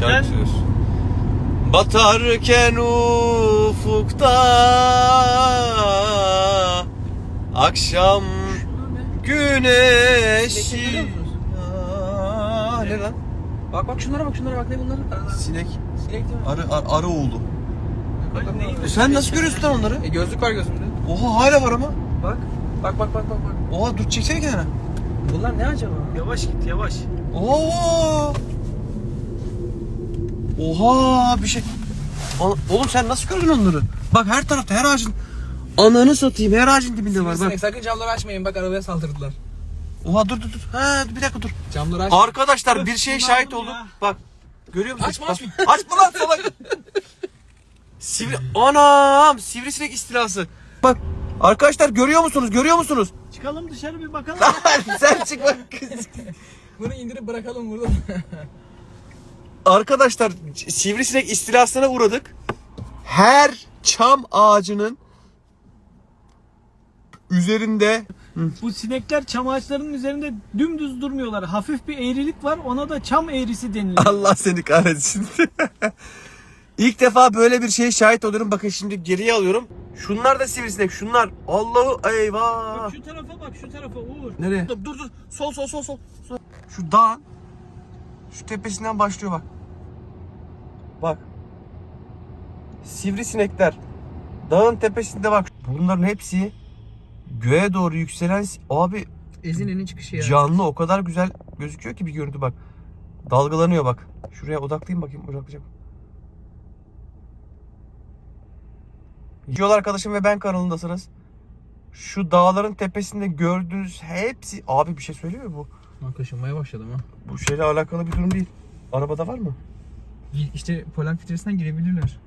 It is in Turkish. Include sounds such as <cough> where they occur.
Şarkı. Batarken ufukta Akşam güneşi Aa, Ne lan? Bak bak şunlara bak şunlara bak ne bunlar? Sinek. Sinek değil mi? Arı, arı, arı bak. E sen nasıl görüyorsun lan onları? E, gözlük var gözümde. Oha hala var ama. Bak. Bak bak bak bak bak. Oha dur çeksene kenara. Bunlar ne acaba? Yavaş git yavaş. Oha. Oha bir şey. Oğlum sen nasıl gördün onları? Bak her tarafta her ağacın. Ananı satayım her ağacın dibinde var bak. Sinek sakın camları açmayın bak arabaya saldırdılar. Oha dur dur dur. Ha bir dakika dur. Camları aç. Arkadaşlar bir şeye şahit ya. Bak. Görüyor musun? Açma, açma. Açma lan salak. Sivri... Anam sivrisinek istilası. Bak. Arkadaşlar görüyor musunuz? Görüyor musunuz? Çıkalım dışarı bir bakalım. <laughs> Sen çık bak. Bunu indirip bırakalım burada. <laughs> Arkadaşlar sivrisinek istilasına uğradık. Her çam ağacının üzerinde Bu sinekler çam ağaçlarının üzerinde dümdüz durmuyorlar. Hafif bir eğrilik var. Ona da çam eğrisi deniliyor. Allah seni kahretsin. <laughs> İlk defa böyle bir şeye şahit oluyorum. Bakın şimdi geriye alıyorum. Şunlar da sivrisinek. Şunlar. Allahu eyvah. Bak şu tarafa bak şu tarafa Uğur. Nereye? Dur dur. Sol sol sol sol. Şu dağın şu tepesinden başlıyor bak. Bak. Sivrisinekler. Dağın tepesinde bak. Bunların hepsi göğe doğru yükselen abi Ezine'nin çıkışı ya. canlı o kadar güzel gözüküyor ki bir görüntü bak. Dalgalanıyor bak. Şuraya odaklayayım bakayım odaklayacak. Yol arkadaşım ve ben kanalındasınız. Şu dağların tepesinde gördüğünüz hepsi abi bir şey söylüyor mu bu? Bak kaşınmaya başladı ama. Bu şeyle alakalı bir durum değil. Arabada var mı? İşte polen filtresinden girebilirler.